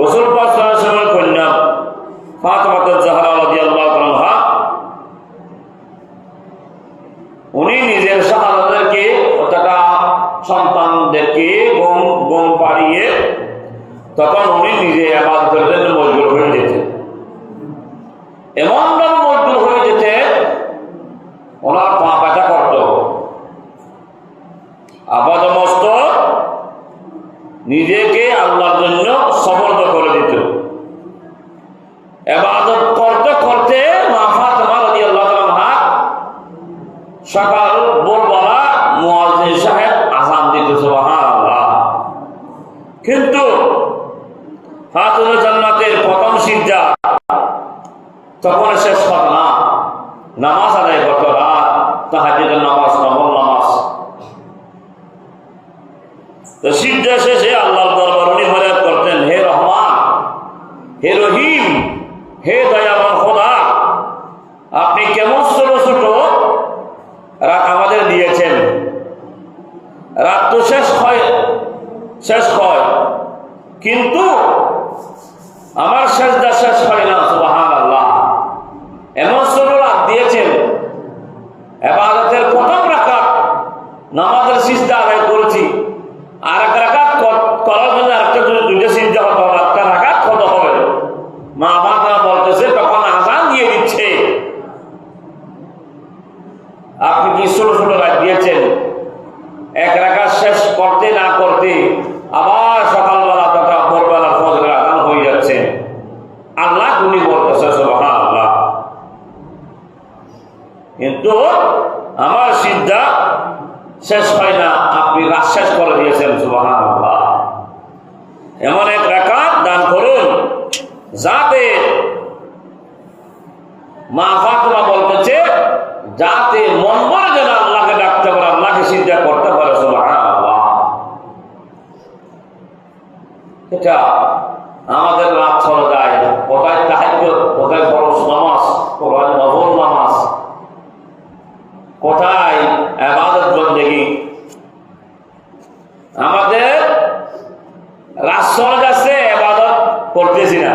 রসুল পাশের কন্যা ফাতমাত জাহরা রাদিয়াল্লাহু তাআলা উনি নিজের সন্তানদেরকে গম গম পাড়িয়ে তখন উনি নিজে জন্য মজবুর হয়ে যেতেন। এমন ভাবে মজবুর হয়ে যেতেন, ওনার পা ব্যথা করত। নিজেকে আল্লাহর জন্য সমর্থ করে দিত এবাদত করতে করতে মাফা তোমার আল্লাহ সকাল ভোরবেলা মুয়াজ্জিন সাহেব আসান দিত সুবহানাল্লাহ কিন্তু ফাতুল জান্নাতের প্রথম সিজদা তখন হতো না নামাজ আদায় করতো রাত, তাহাজ্জুদের নামাজ, নফল নামাজ। তো সিজদা শেষে আল্লাহর দরবার উনি করতেন, হে রহমান, হে রহিম, হে দয়াবান খোদা, আপনি কেমন ছোট ছোট রাত আমাদের দিয়েছেন? রাত তো শেষ হয় শেষ হয়। কিন্তু আমার শেষদা শেষ হয় না সুবাহান আল্লাহ এমন দিয়েছেন। প্রথম রাখাত করেছি। আর এক কত হবে মা তখন দিয়ে দিচ্ছে। আপনি দিয়েছেন? এক শেষ করতে না করতে আবার সকালবেলা তথা ভোরবেলা ফজরের আদান হয়ে যাচ্ছে আল্লাহ উনি বলতেছে সুবহান আল্লাহ কিন্তু আমার সিদ্ধা শেষ হয় না, আপনি শেষ করে দিয়েছেন আল্লাহ এমন এক রাকাত দান করুন, যাতে মা ফাতেমা বলতেছে, যাতে মন মনে যেন আল্লাহকে ডাকতে পারে, আল্লাহকে চিন্তা করতে পারে এটা আমাদের রাত চলে যায় কোথায় কোথায় ফরজ নামাজ কোথায় নফল নামাজ। কোথায় ইবাদত বন্দেগী আমাদের রাত চলে যাচ্ছে ইবাদত করতেছি না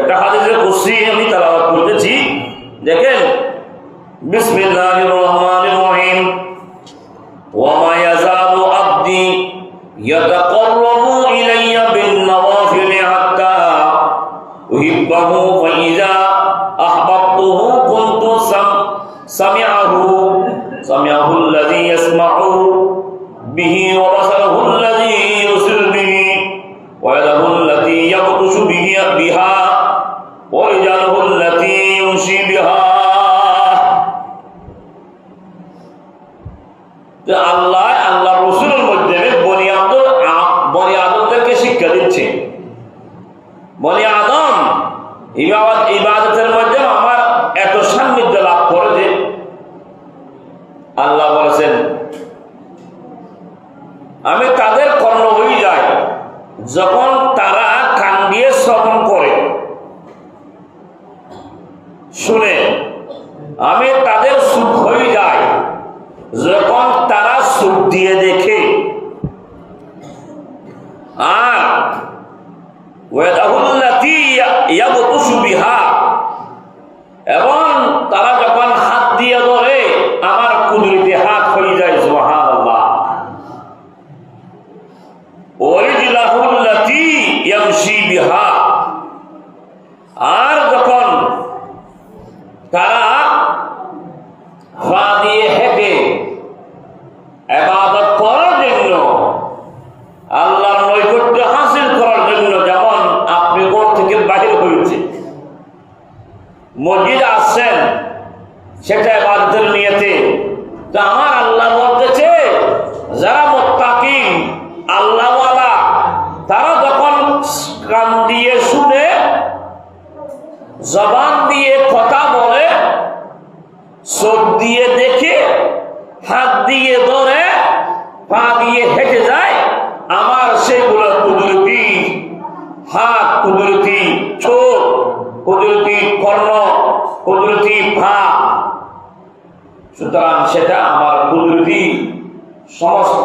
একটা হাদিসে কুসি আমি তালাবাত করতেছি। দেখেন বিসমিল্লাহির রহমানির রহিম ওয়া মা ইয়াজালু আবদি ইয়াতাকাররাবু ইলাইয়া বিন নওয়াফিল হাত্তা উহিব্বাহু ফাইযা আহবাবতুহু কুনতু সামিআহু সামিআহু আল্লাযী ইয়াসমাউ বিহি ওয়া বাসারহু আল্লাযী ইউসির বিহি ওয়া ইয়াদাহু আল্লাতী ইয়াবতুশু বিহি, বিহা আল্লাহ আল্লাহ রসুলের মধ্যে বনি আদম বনি আদমদেরকে শিক্ষা দিচ্ছে। বনি আদম, ইবাদত, ইবাদতের মধ্যে আমার এত সান্নিধ্য লাভ করে যে আল্লাহ বলেছেন, আমি তাদের কর্ণ হয়ে যাই। যখন তারা কান দিয়ে শ্রবণ করে, শুনে, আমি তাদের সুখ হয়ে যাই। যখন সুখ দিয়ে দেখে। আর এবং তারা সেটা বাদুল নিয়েতে। আমার আল্লাহ বলতেছে, যারা মোত্তাকি আল্লাহওয়ালা, তারা যখন কান দিয়ে শুনে, জবান দিয়ে কথা বলে, চোখ দিয়ে দেখে, হাত দিয়ে ধরে, পা দিয়ে হেঁটে যায়, আমার সেগুলো